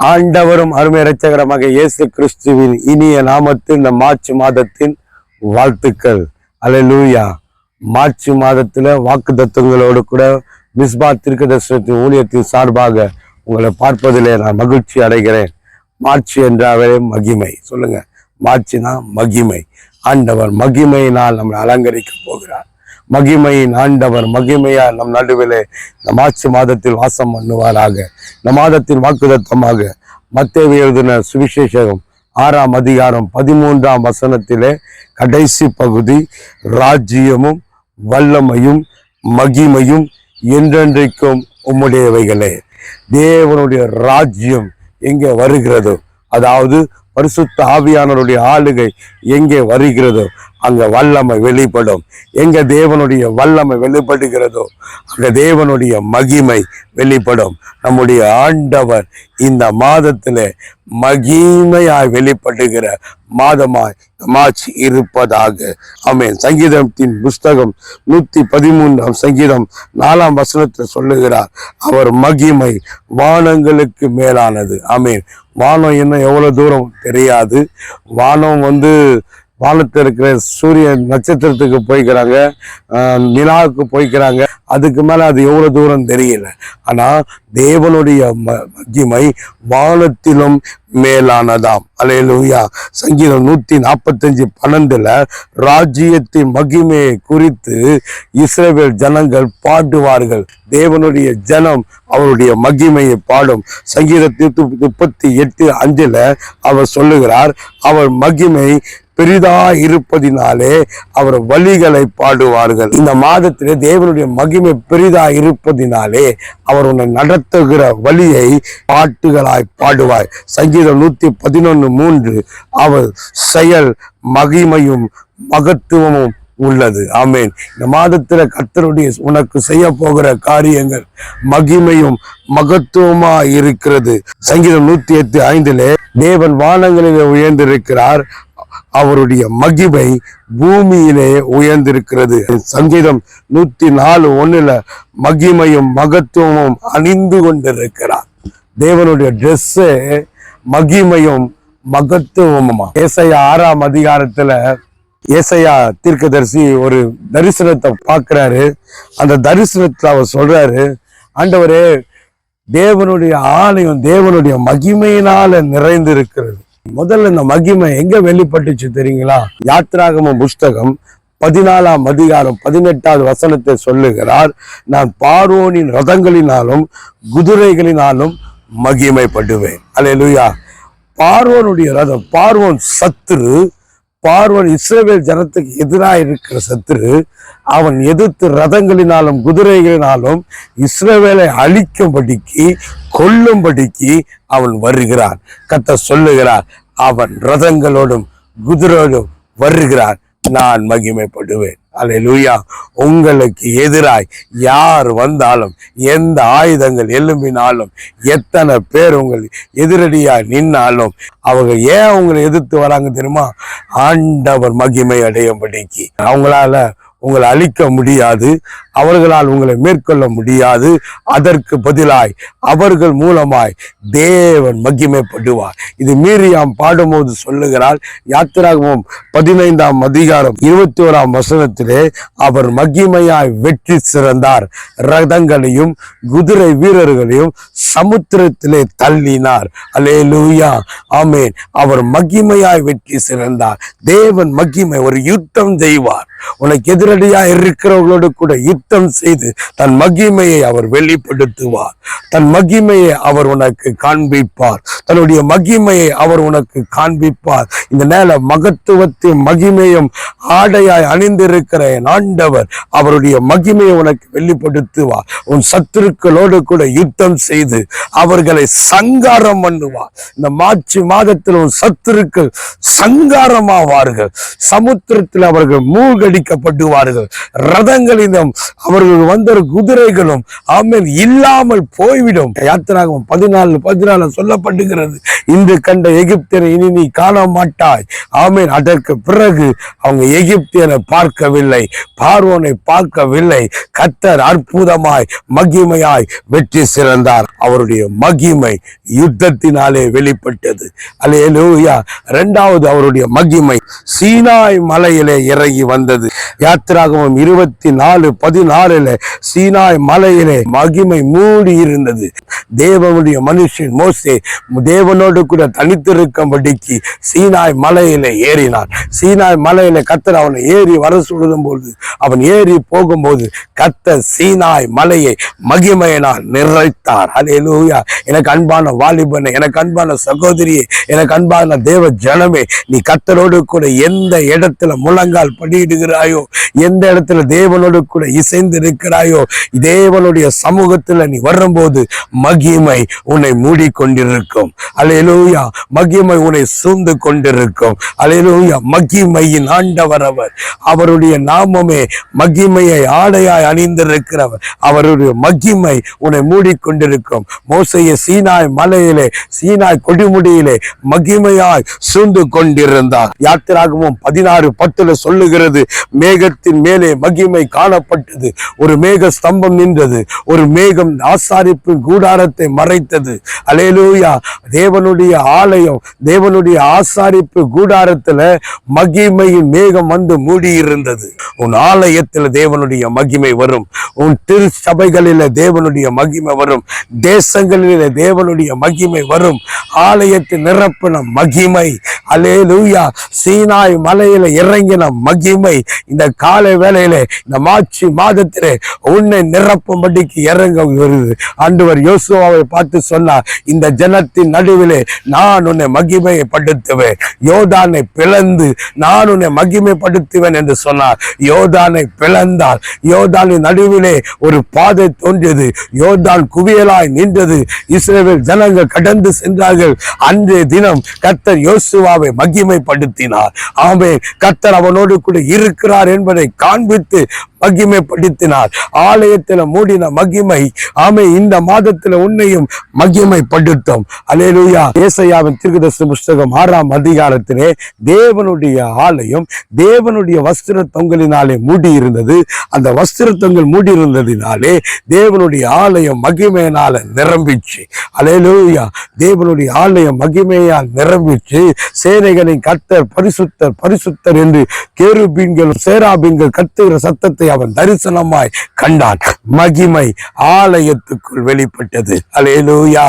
ஆண்டவரும் அருமை இரட்சகரமாக இயேசு கிறிஸ்துவின் இனிய நாமத்தில் இந்த மார்ச் மாதத்தின் வாழ்த்துக்கள். அல்லேலூயா மார்ச் மாதத்தில் வாக்கு தத்துவங்களோடு கூட மிஸ்பா திருக்க ஊழியத்தின் சார்பாக உங்களை பார்ப்பதிலே நான் மகிழ்ச்சி அடைகிறேன். மார்ச் என்றாவே மகிமை. சொல்லுங்க. மார்ச்னா மகிமை. ஆண்டவர் மகிமையினால் நம்மளை அலங்கரிக்க போகிறார். மகிமையின் ஆண்டவர் மகிமையா நம் நடுவிலே இந்த மார்ச் மாதத்தில் வாசம் பண்ணுவாராக. இந்த மாதத்தின் வாக்குதத்தமாக மத்தேவி எழுதின சுவிசேஷகம் ஆறாம் அதிகாரம் பதிமூன்றாம் வசனத்திலே கடைசி பகுதி ராஜ்யமும் வல்லமையும் மகிமையும் என்றென்றைக்கும் உம்முடையவைகளே. தேவனுடைய ராஜ்யம் எங்கே வருகிறதோ அதாவது பரிசுத்த ஆவியானவருடைய ஆளுகை எங்கே வருகிறதோ அங்க வல்லமை வெளிப்படும். எங்க தேவனுடைய வல்லமை வெளிப்படுகிறதோ அங்க தேவனுடைய மகிமை வெளிப்படும். நம்முடைய ஆண்டவர் இந்த மாதத்தில் மகிமையாய் வெளிப்படுகிற மாதமாய் மார்ச் இருப்பதாக. ஆமென். சங்கீதத்தின் புஸ்தகம் நூத்தி பதிமூன்றாம் சங்கீதம் நாலாம் வசனத்தில் சொல்லுகிறார் அவர் மகிமை வானங்களுக்கு மேலானது. ஆமென். வானம் என்ன எவ்வளவு தூரம் தெரியாது. வானம் வந்து வானத்தில் இருக்கிற சூரிய நட்சத்திரத்துக்கு போய்க்கிறாங்க. நிலாவுக்கு போய்க்கிறாங்க. அதுக்கு மேலே அது எவ்வளோ தூரம் தெரியல. ஆனால் தேவனுடைய ம- மகிமை வானத்திலும் மேலானதாம். அலையலூயா சங்கீதம் நூற்றி நாற்பத்தஞ்சு பன்னெண்டுல ராஜ்யத்தின் மகிமையை குறித்து இஸ்ரேவேல் ஜனங்கள் பாடுவார்கள். தேவனுடைய ஜனம் அவருடைய மகிமையை பாடும். சங்கீதத்தி முப்பத்தி எட்டு அஞ்சில் அவர் சொல்லுகிறார் அவர் மகிமை பெரிதா இருப்பதினாலே அவர் வழிகளை பாடுவார்கள். இந்த மாதத்திலே தேவனுடைய மகிமை பெரிதா இருப்பதினாலே அவர் உன்னை நடத்துகிற வழியை பாட்டுகளாய் பாடுவாய் சங்கீதம் நூத்தி பதினொன்னு மூன்று அவர் செயல் மகிமையும் மகத்துவமும் உள்ளது. ஆமேன். இந்த மாதத்துல கர்த்தருடைய உனக்கு செய்ய போகிற காரியங்கள் மகிமையும் மகத்துவமா இருக்கிறது. சங்கீதம் நூத்தி எட்டு ஐந்திலே தேவன் வானங்களிலே உயர்ந்திருக்கிறார். அவருடைய மகிமை பூமியிலே உயர்ந்திருக்கிறது. சங்கீதம் நூத்தி நாலு ஒண்ணுல மகிமையும் மகத்துவமும் அணிந்து கொண்டிருக்கிறார். தேவனுடைய ட்ரெஸ் மகிமையும் மகத்துவமுமா? ஏசையா ஆறாம் அதிகாரத்துல ஏசையா தீர்க்கதரிசி ஒரு தரிசனத்தை பார்க்கிறாரு. அந்த தரிசனத்துல அவர் சொல்றாரு ஆண்டவரே தேவனுடைய ஆலயம் தேவனுடைய மகிமையினால நிறைந்திருக்கிறது. முதல்ல இந்த மகிமை எங்க வெளிப்பட்டுச்சு தெரியுங்களா? யாத்ராகம புஸ்தகம் பதினாலாம் அதிகாரம் பதினெட்டாவது வசனத்தை சொல்லுகிறார். நான் பார்வோனின் ரதங்களினாலும் குதிரைகளினாலும் மகிமைப்படுவேன். அல்லேலூயா பார்வோனுடைய ரதம் பார்வோன் சத்துரு பார்வன் இஸ்ரவேல் ஜனத்துக்கு எதிராக இருக்கிற சத்துரு அவன் எதிர்த்து ரதங்களினாலும் குதிரைகளினாலும் இஸ்ரவேலை அழிக்கும்படிக்கு கொல்லும்படிக்கு அவன் வருகிறான். கத்த சொல்லுகிறார் அவன் ரதங்களோடும் குதிரையோடும் வருகிறான். நான் மகிமைப்படுவேன். அல்லேலூயா உங்களுக்கு எதிராய் யார் வந்தாலும் எந்த ஆயுதங்கள் எழும்பினாலும் எத்தனை பேர் உங்கள் எதிரடியாக நின்னாலும் அவங்க ஏன் உங்களை எதிர்த்து வராங்க தெரியுமா? ஆண்டவர் மகிமை அடையும்படிக்கு. அவங்களால உங்களை அழிக்க முடியாது. அவர்களால் உங்களை மேற்கொள்ள முடியாது. அதற்கு பதிலாய் அவர்கள் மூலமாய் தேவன் மகிமைப்படுவார். இது மீறியாம் பாடும்போது சொல்லுகிறார் யாத்திராகமும் பதினைந்தாம் அதிகாரம் இருபத்தி ஓராம் வசனத்திலே அவர் மகிமையாய் வெற்றி சிறந்தார். ரதங்களையும் குதிரை வீரர்களையும் சமுத்திரத்திலே தள்ளினார். அல்லேலூயா ஆமேன். அவர் மகிமையாய் வெற்றி சிறந்தார். தேவன் மகிமை ஒரு யுத்தம் செய்வார். உனக்கு எதிரடியா இருக்கிறவர்களோடு கூட யுத்தம் செய்து தன் மகிமையை அவர் வெளிப்படுத்துவார். தன் மகிமையை அவர் உனக்கு காண்பிப்பார். தன்னுடைய மகிமையை அவர் உனக்கு காண்பிப்பார். இந்த நேர மகத்துவத்தின் மகிமையும் ஆடையாய் அணிந்திருக்கிற என் ஆண்டவர் அவருடைய மகிமையை உனக்கு வெளிப்படுத்துவார். உன் சத்துருக்களோடு கூட யுத்தம் செய்து அவர்களை சங்காரம் பண்ணுவார். இந்த மார்ச் மாதத்தில் உன் சத்துருக்கள் சங்காரமாவார்கள். சமுத்திரத்தில் அவர்கள் மூழ்க மூழ்கடிக்கப்படுவார்கள் ரதங்களிலும் அவர்கள் வந்த குதிரைகளும் ஆமென் இல்லாமல் போய்விடும். யாத்திராகம் பதினாலு பதினாலு சொல்லப்படுகிறது இன்று கண்ட எகிப்தியனை இனி நீ காண மாட்டாய் ஆமேன் அதற்கு பிறகு அவங்க எகிப்தியனை பார்க்கவில்லை பார்வோனை பார்க்கவில்லை. கத்தர் அற்புதமாய் மகிமையாய் வெற்றி சிறந்தார். அவருடைய மகிமை யுத்தத்தினாலே வெளிப்பட்டது. அல்லேலூயா. இரண்டாவது அவருடைய மகிமை சீனாய் மலையிலே இறங்கி வந்தது. யாத்திராகமம் இருபத்தி நாலு பதினாலுல சீனாய் மலையிலே மகிமை மூடி இருந்தது தேவனுடைய மனுஷன் மோசே தேவனோடு கூட தனித்திருக்கும்படிக்கு சீனாய் மலையில ஏறினான் சீனாய் மலையில கத்தர் அவனை ஏறி வர சொல்லும் போது அவன் ஏறி போகும்போது கத்த சீனாய் மலையை மகிமையினால் நிறைத்தார். அல்லேலூயா எனக்கு அன்பான வாலிபனை எனக்கு அன்பான சகோதரியே எனக்கு அன்பான தேவ ஜனமே நீ கத்தரோடு கூட எந்த இடத்துல முழங்கால் படியிடுகிறாயோ எந்த இடத்துல தேவனோடு கூட இசைந்து இருக்கிறாயோ தேவனுடைய சமூகத்துல நீ வரும்போது மகிமை உன்னை மூடிக்கொண்டிருக்கும். அலையலூயா மகிமை உன்னை சூழ்ந்து கொண்டிருக்கும் அலையலூயா மகிமையின் ஆண்டவர் அவர். அவருடைய நாமமே மகிமையை ஆடையாய் அணிந்திருக்கிறவர். அவருடைய மகிமை உன்னை மூடிக்கொண்டிருக்கும். மோசைய சீனாய் மலையிலே சீனாய் கொடிமுடியிலே மகிமையாய் சூழ்ந்து கொண்டிருந்தார் யாத்திராகவும் பதினாறு பத்துல சொல்லுகிறது மேகத்தின் மேலே மகிமை காணப்பட்டது. ஒரு மேக ஸ்தம்பம் நின்றது. ஒரு மேகம் ஆசாரிப்பின் கூடார கூடாரத்தை மறைத்தது. அலையலூயா தேவனுடைய ஆலயம் தேவனுடைய ஆசாரிப்பு கூடாரத்துல மகிமையின் மேகம் வந்து மூடியிருந்தது. உன் ஆலயத்தில் தேவனுடைய மகிமை வரும். உன் திரு சபைகளில தேவனுடைய மகிமை வரும். தேசங்களில தேவனுடைய மகிமை வரும். ஆலயத்தை நிரப்பின மகிமை அலேலூயா சீனாய் மலையில இறங்கின மகிமை. இந்த காலை வேளையில இந்த மார்ச் மாதத்திலே உன்னை நிரப்பும்படிக்கு இறங்க வருது ஆண்டவர் யோசுவாவை பார்த்து சொன்னார் இந்த ஜனத்தின் நடுவிலே நான் உன்னை மகிமைப்படுத்துவேன். யோதானை பிளந்து நான் உன்னை மகிமைப்படுத்துவேன் என்று சொன்னார். யோதானை பிளந்தார் யோதானின் நடுவிலே ஒரு பாதை தோன்றியது. யோதான் குவியலாய் நின்றது. இஸ்ரேல் ஜனங்கள் கடந்து சென்றார்கள். அன்றைய தினம் கத்தர் யோசுவா யோசுவாவை மகிமைப்படுத்தினார். ஆமே கத்தர் அவனோடு கூட இருக்கிறார் என்பதை காண்பித்து மகிமைப்படுத்தினார். ஆலயத்தில் மூடின மகிமை. ஆமை இந்த மாதத்தில் உன்னையும் மகிமைப்படுத்தும். அலேலுயா ஏசையாவின் திருக்கதர்சன புஸ்தகம் ஆறாம் அதிகாரத்திலே தேவனுடைய ஆலயம் தேவனுடைய வஸ்திர தொங்கலினாலே மூடி இருந்தது அந்த வஸ்திர தொங்கல் மூடி இருந்ததினாலே தேவனுடைய ஆலயம் மகிமையினால நிரம்பிச்சு. அலேலுயா தேவனுடைய ஆலயம் மகிமையால் நிரம்பிச்சு சேனைகளின் கர்த்தர் பரிசுத்தர் பரிசுத்தர் என்று கேருபீன்கள் சேராபீன்கள் கத்துகிற சத்தத்தை அவன் தரிசனமாய் கண்டான். மகிமை ஆலயத்துக்குள் வெளிப்பட்டது. அலேலூயா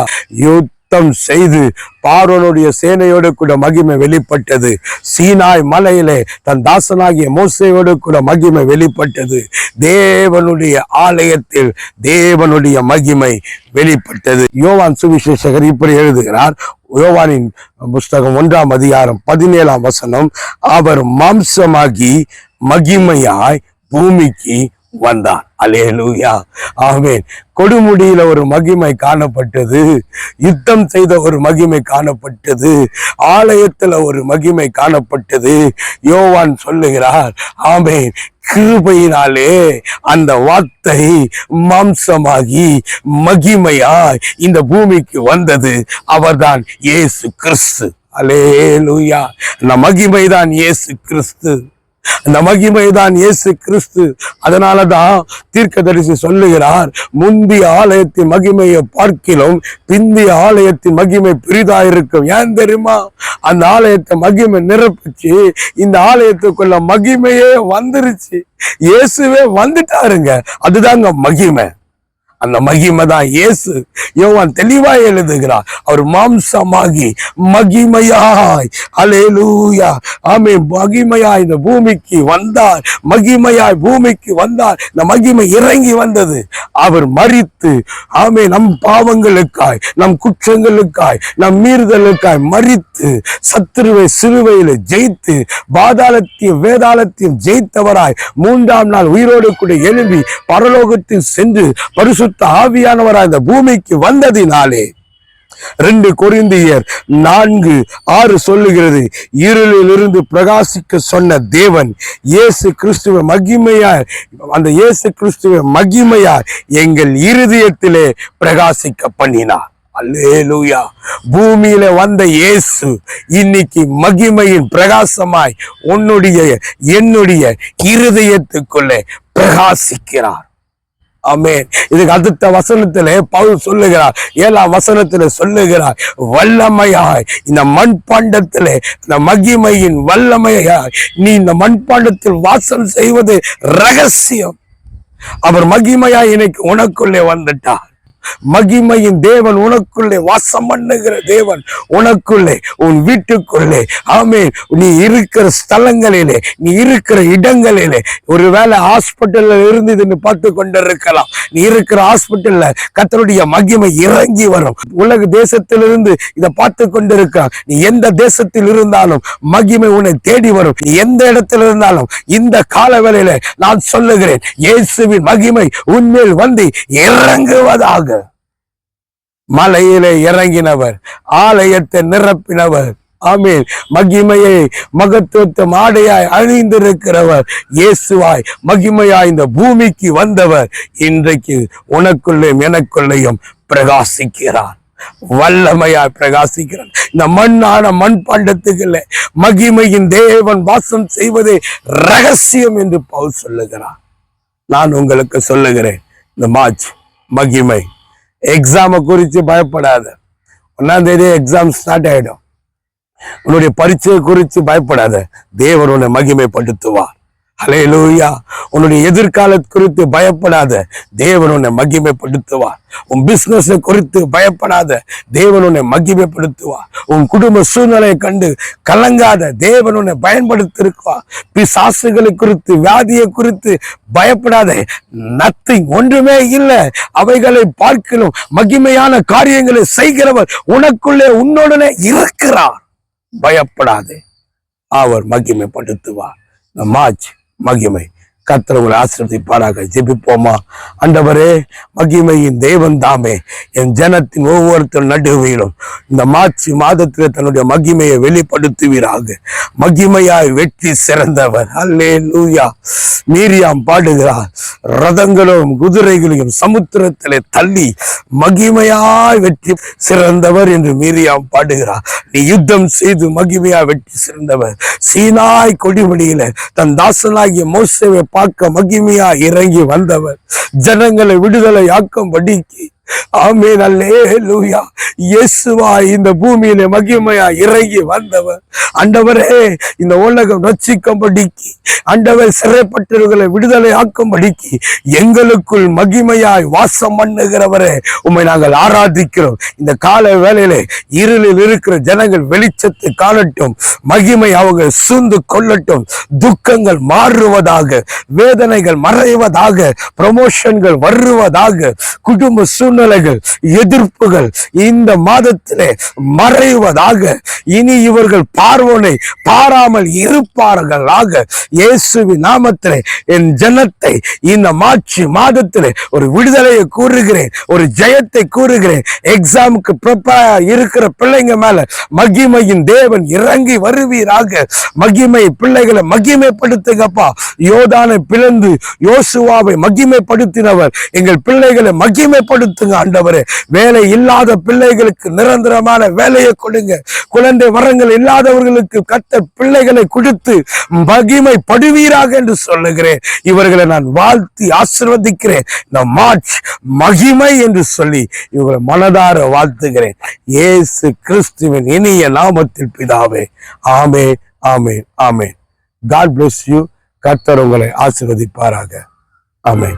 யுத்தம் செய்து பார்வனுடைய சேனையோடு கூட மகிமை வெளிப்பட்டது. சீனாய் மலையிலே தன் தாசனாகிய மோசையோடு கூட மகிமை வெளிப்பட்டது. தேவனுடைய ஆலயத்தில் தேவனுடைய மகிமை வெளிப்பட்டது. யோவான் சுவிசேஷகர் இப்படி எழுதுகிறார். யோவானின் புஸ்தகம் ஒன்றாம் அதிகாரம் பதினேழாம் வசனம் அவர் மாம்சமாகி மகிமையாய் பூமிக்கு வந்தான். அலே லூயா ஆமேன். கொடுமுடியில ஒரு மகிமை காணப்பட்டது. யுத்தம் செய்த ஒரு மகிமை காணப்பட்டது. ஆலயத்துல ஒரு மகிமை காணப்பட்டது. யோவான் சொல்லுகிறார் ஆமேன். கிருபையினாலே அந்த வார்த்தை மாம்சமாகி மகிமையாய் இந்த பூமிக்கு வந்தது. அவர்தான் இயேசு கிறிஸ்து. அலே லூயா அந்த மகிமைதான் இயேசு கிறிஸ்து. அந்த மகிமைதான் இயேசு கிறிஸ்து. அதனாலதான் தீர்க்கதரிசி சொல்லுகிறார் முந்தி ஆலயத்தின் மகிமையை பார்க்கிலும் பிந்திய ஆலயத்தின் மகிமை பெரிதாயிருக்கும். ஏன் தெரியுமா? அந்த ஆலயத்தை மகிமை நிரப்பிச்சு இந்த ஆலயத்துக்குள்ள மகிமையே வந்துருச்சு. இயேசுவே வந்துட்டாருங்க. அதுதாங்க மகிமை. அந்த மகிமை தான் இயேசு. யோவான் தெளிவா எழுதுகிறார். அவர் மாம்சமாகி மகிமையாய். அலேலூயா ஆமே மகிமையாய் இந்த பூமிக்கு வந்தார். மகிமையாய் பூமிக்கு வந்தார். இந்த மகிமை இறங்கி வந்தது. அவர் மறித்து ஆமே நம் பாவங்களுக்காய் நம் குற்றங்களுக்காய் நம் மீறுதலுக்காய் மறித்து சத்துருவை சிலுவையில் ஜெயித்து பாதாளத்தையும் வேதாளத்தையும் ஜெயித்தவராய் மூன்றாம் நாள் உயிரோடு கூட எழும்பி பரலோகத்தில் சென்று பரிசுத்த ஆவியானவராய் இந்த பூமிக்கு வந்ததினாலே ரெண்டு கொரிந்தியர் நான்கு ஆறு சொல்லுகிறது இருளில் இருந்து பிரகாசிக்க சொன்ன தேவன் இயேசு கிறிஸ்துவ மகிமையார் அந்த இயேசு கிறிஸ்துவ மகிமையார் எங்கள் இருதயத்திலே பிரகாசிக்க பண்ணினார். அல்லேலூயா. பூமியில வந்த இயேசு இன்னைக்கு மகிமையின் பிரகாசமாய் உன்னுடைய என்னுடைய இருதயத்துக்குள்ளே பிரகாசிக்கிறார். அமேன் இதுக்கு அடுத்த வசனத்திலே பவுல் சொல்லுகிறார். ஏழாம் வசனத்திலே சொல்லுகிறார் வல்லமையாய் இந்த மண்பாண்டத்திலே இந்த மகிமையின் வல்லமையாய் நீ இந்த மண்பாண்டத்தில் வாசம் செய்வது ரகசியம். அவர் மகிமையாய் இன்னைக்கு உனக்குள்ளே வந்துட்டார். மகிமையின் தேவன் உனக்குள்ளே வாசம் பண்ணுகிற தேவன் உனக்குள்ளே உன் வீட்டுக்குள்ளே. ஆமே நீ இருக்கிற ஸ்தலங்களிலே நீ இருக்கிற இடங்களிலே ஒருவேளை ஹாஸ்பிட்டல்ல இருந்ததுன்னு பார்த்து கொண்டிருக்கலாம். நீ இருக்கிற ஹாஸ்பிட்டல்ல கத்தருடைய மகிமை இறங்கி வரும். உலக தேசத்திலிருந்து இதை பார்த்து கொண்டிருக்க நீ எந்த தேசத்தில் இருந்தாலும் மகிமை உன்னை தேடி வரும். நீ எந்த இடத்துல இருந்தாலும் இந்த காலவேளையில நான் சொல்லுகிறேன் இயேசுவின் மகிமை உன்மேல் வந்து இறங்குவதாக. மலையிலே இறங்கினவர் ஆலயத்தை நிரப்பினவர். ஆமீன். மகிமையை மகத்துவத்தை மாடையாய் அணிந்திருக்கிறவர் இயேசுவாய். மகிமையாய் இந்த பூமிக்கு வந்தவர் இன்றைக்கு உனக்குள்ளேயும் எனக்குள்ளேயும் பிரகாசிக்கிறார். வல்லமையாய் பிரகாசிக்கிறார். இந்த மண்ணான மண் பண்டத்துக்குள்ள மகிமையின் தேவன் வாசம் செய்வதே ரகசியம் என்று பவுல் சொல்லுகிறார். நான் உங்களுக்கு சொல்லுகிறேன் இந்த மாஜ் மகிமை எக்ஸாமை குறித்து பயப்படாத. ஒன்றாம் தேதி எக்ஸாம் ஸ்டார்ட் ஆயிடும். உன்னுடைய பரீட்சையை குறித்து பயப்படாத. தேவன் உன்னை மகிமைப்படுத்துவார். ஹalleluya உன்னுடைய எதிர்கால குறித்து பயப்படாத. தேவன் உன்னை மகிமைப்படுத்துவார். உன் பிசினஸ் குறித்து பயப்படாத. தேவன் உன்னை மகிமைப்படுத்துவார். உன் குடும்ப சூழ்நிலையை கண்டு கலங்காத. தேவன் உன்னை பயன்படுத்திருக்குவார் பிசாசுகளை குறித்து வியாதியை குறித்து பயப்படாத. நத்திங் ஒன்றுமே இல்லை. அவைகளை பார்க்கலும் மகிமையான காரியங்களை செய்கிறவர் உனக்குள்ளே உன்னுடனே இருக்கிறார். பயப்படாதே. அவர் மகிமைப்படுத்துவார். மார்ச் மகிமை கர்த்தர் உங்களை ஆசிரியப்பாராக ஜெபிப்போமா? அண்டவரே மகிமையின் தேவன் தாமே. என் ஜனத்தின் ஒவ்வொருத்தர் நடுவையிலும் இந்த மார்ச் மாதத்தில் தன்னுடைய மகிமையை வெளிப்படுத்துவீராக. மகிமையாய் வெற்றி சிறந்தவர். அல்லே லூயா மீரியாம் பாடுகிறார். ரதங்களும் குதிரைகளையும் சமுத்திரத்திலே தள்ளி மகிமையாய் வெற்றி சிறந்தவர் என்று மீரியாம் பாடுகிறார். நீ யுத்தம் செய்து மகிமையாய் வெற்றி சிறந்தவர். சீனாய் கொடிமடியில தன் தாசனாகிய மோசவை பார்க்க மகிமையா இறங்கி வந்தவர். ஜனங்களை விடுதலை ஆக்கும்படிக்கு ஆமேன் அல்லே லூயா இயேசுவா இந்த பூமியில மகிமையா இறங்கி வந்தவர். அண்டவரே இந்த உலகம் ரட்சிக்கும்படிக்கு அண்டவர் சிறைப்பட்டவர்களை விடுதலை ஆக்கும்படிக்கு எங்களுக்குள் மகிமையாய் வாசம் பண்ணுகிறவரே உண்மை நாங்கள் ஆராதிக்கிறோம். இந்த கால வேளையிலே இருளில் இருக்கிற ஜனங்கள் வெளிச்சத்தை காணட்டும் மகிமை அவங்க சூழ்ந்து கொள்ளட்டும் துக்கங்கள் மாறுவதாக வேதனைகள் மறைவதாக ப்ரமோஷன்கள் வருவதாக குடும்ப சூழ்நிலை சூழ்நிலைகள் எதிர்ப்புகள் இந்த மாதத்திலே மறைவதாக இனி இவர்கள் பார்வோனை பாராமல் இருப்பார்களாக இயேசுவின் நாமத்திலே என் ஜனத்தை இந்த மாட்சி மாதத்திலே ஒரு விடுதலையை கூறுகிறேன் ஒரு ஜெயத்தை கூறுகிறேன். எக்ஸாமுக்கு ப்ரிப்பேர் இருக்கிற பிள்ளைங்க மேல மகிமையின் தேவன் இறங்கி வருவீராக. மகிமை பிள்ளைகளை மகிமைப்படுத்துங்கப்பா. யோதானை பிளந்து யோசுவாவை மகிமைப்படுத்தினவர். எங்கள் பிள்ளைகளை மகிமைப்படுத்த மகிமைப்படுத்துங்க ஆண்டவரே. வேலை இல்லாத பிள்ளைகளுக்கு நிரந்தரமான வேலையை கொடுங்க. குழந்தை வரங்கள் இல்லாதவர்களுக்கு கத்த பிள்ளைகளை கொடுத்து மகிமை படுவீராக என்று சொல்லுகிறேன். இவர்களை நான் வாழ்த்தி ஆசிர்வதிக்கிறேன். இந்த மார்ச் மகிமை என்று சொல்லி இவர்களை மனதார வாழ்த்துகிறேன். ஏசு கிறிஸ்துவின் இனிய நாமத்தில் பிதாவே. ஆமே ஆமே ஆமே காட் பிளஸ் யூ கர்த்தர் உங்களை ஆசிர்வதிப்பாராக. ஆமே